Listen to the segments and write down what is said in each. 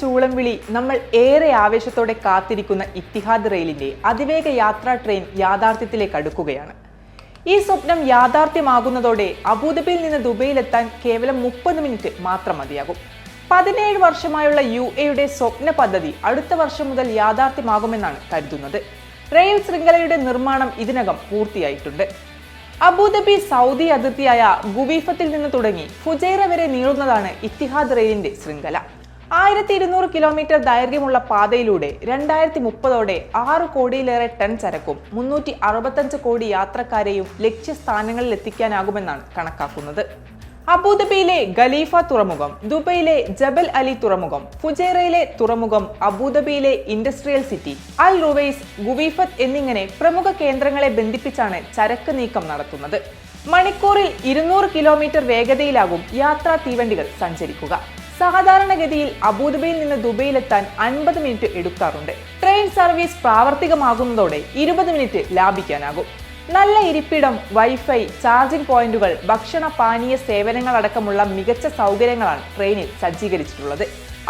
ചൊല്ലി നമ്മൾ ഏറെ ആവേശത്തോടെ കാത്തിരിക്കുന്ന ഇത്തിഹാദ് റെയിലിന്റെ അതിവേഗ യാത്രാ ട്രെയിൻ യാഥാർത്ഥ്യത്തിലേക്ക് അടുക്കുകയാണ്. ഈ സ്വപ്നം യാഥാർത്ഥ്യമാകുന്നതോടെ അബുദാബിയിൽ നിന്ന് ദുബൈയിലെത്താൻ കേവലം മുപ്പത് മിനിറ്റ് മാത്രം മതിയാകും. പതിനേഴ് വർഷമായുള്ള യു എയുടെ സ്വപ്ന പദ്ധതി അടുത്ത വർഷം മുതൽ യാഥാർത്ഥ്യമാകുമെന്നാണ് കരുതുന്നത്. റെയിൽ ശൃംഖലയുടെ നിർമ്മാണം ഇതിനകം പൂർത്തിയായിട്ടുണ്ട്. അബുദാബി സൗദി അതിർത്തിയായ ഗുബീഫത്തിൽ നിന്ന് തുടങ്ങി ഫുജൈറ വരെ നീളുന്നതാണ് ഇത്തിഹാദ് റെയിലിന്റെ ശൃംഖല. ആയിരത്തി ഇരുന്നൂറ് കിലോമീറ്റർ ദൈർഘ്യമുള്ള പാതയിലൂടെ രണ്ടായിരത്തി മുപ്പതോടെ ആറ് കോടിയിലേറെ ടൺ ചരക്കും മുന്നൂറ്റി അറുപത്തഞ്ച് കോടി യാത്രക്കാരെയും ലക്ഷ്യസ്ഥാനങ്ങളിൽ എത്തിക്കാനാകുമെന്നാണ് കണക്കാക്കുന്നത്. അബുദാബിയിലെ ഖലീഫ തുറമുഖം ദുബൈയിലെ ജബൽ അലി തുറമുഖം ഫുജേറയിലെ തുറമുഖം അബുദാബിയിലെ industrial city Al Ruwais Ghuwaifat എന്നിങ്ങനെ പ്രമുഖ കേന്ദ്രങ്ങളെ ബന്ധിപ്പിച്ചാണ് ചരക്ക് നീക്കം നടത്തുന്നത്. മണിക്കൂറിൽ ഇരുന്നൂറ് കിലോമീറ്റർ വേഗതയിലാകും യാത്രാ തീവണ്ടികൾ സഞ്ചരിക്കുക. സാധാരണഗതിയിൽ അബുദാബിയിൽ നിന്ന് ദുബൈയിലെത്താൻ അൻപത് മിനിറ്റ് എടുക്കാറുണ്ട്. ട്രെയിൻ സർവീസ് പ്രാവർത്തികമാകുന്നതോടെ ഇരുപത് മിനിറ്റ് ലാഭിക്കാനാകും. നല്ല ഇരിപ്പിടം വൈഫൈ ചാർജിംഗ് പോയിന്റുകൾ ഭക്ഷണ പാനീയ സേവനങ്ങൾ അടക്കമുള്ള മികച്ച സൗകര്യങ്ങളാണ് ട്രെയിനിൽ സജ്ജീകരിച്ചിട്ടുള്ളത്.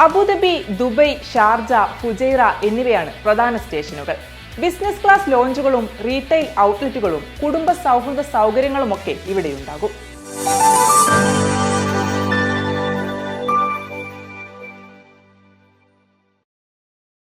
Abu Dhabi Dubai Sharjah Fujairah എന്നിവയാണ് പ്രധാന സ്റ്റേഷനുകൾ. ബിസിനസ് ക്ലാസ് ലോഞ്ചുകളും റീറ്റെയിൽ ഔട്ട്ലെറ്റുകളും കുടുംബ സൗഹൃദ സൗകര്യങ്ങളുമൊക്കെ ഇവിടെയുണ്ടാകും.